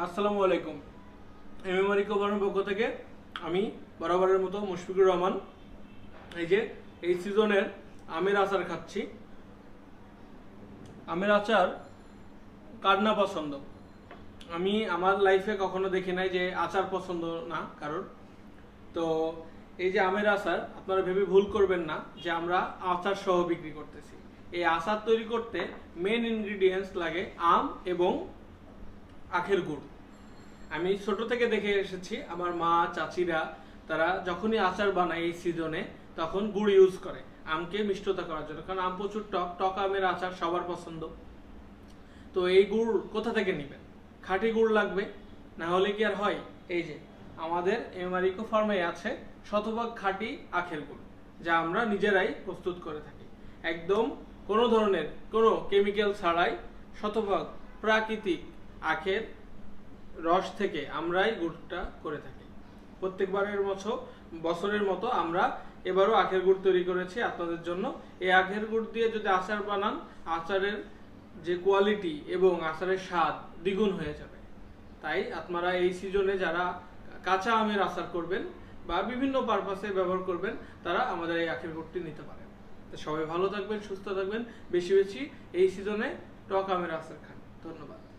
আসসালামু আলাইকুম। M M রিকভারের পক্ষ থেকে আমি বরাবরের মতো মুশফিকুর রহমান। এই যে, এই সিজনের আমের আচার খাচ্ছি। আমের আচার কার না পছন্দ? আমি আমার লাইফে কখনো দেখি নাই যে আচার পছন্দ না কারোর। তো এই যে আমের আচার, আপনারা ভেবে ভুল করবেন না যে আমরা আচার সহ বিক্রি করতেছি। এই আচার তৈরি করতে মেন ইনগ্রিডিয়েন্টস লাগে আম এবং আখের গুড়। আমি ছোট থেকে দেখে এসেছি, আমার মা, চাচিরা, তারা যখনই আচার বানায় এই সিজনে তখন গুড় ইউজ করে, আমকে মিষ্টতা করার জন্য। কারণ আম প্রচুর টক টক আমের আচার সবার পছন্দ। তো এই গুড় কোথা থেকে নেবেন? খাঁটি গুড় লাগবে, না হলে কি আর হয়? এই যে, আমাদের এমারিকো ফার্মে আছে শতভাগ খাঁটি আখের গুড়, যা আমরা নিজেরাই প্রস্তুত করে থাকি। একদম কোনো ধরনের কোনো কেমিক্যাল ছাড়াই শতভাগ প্রাকৃতিক আখের রস থেকে আমরাই গুড়টা করে থাকি। প্রত্যেকবারের মতো, বছরের মতো আমরা এবারও আখের গুড় তৈরি করেছি। আপনাদের জন্য এই আখের গুড় দিয়ে যদি আচার বানান, আচারের যে কোয়ালিটি এবং আচারের স্বাদ দ্বিগুণ হয়ে যাবে। তাই আপনারা এই সিজনে যারা কাঁচা আমের আচার করবেন বা বিভিন্ন পারপাসে ব্যবহার করবেন, তারা আমাদের এই আখের গুড়টি নিতে পারেন। সবাই ভালো থাকবেন, সুস্থ থাকবেন। বেশি বেশি এই সিজনে টক আমের আচার খান। ধন্যবাদ।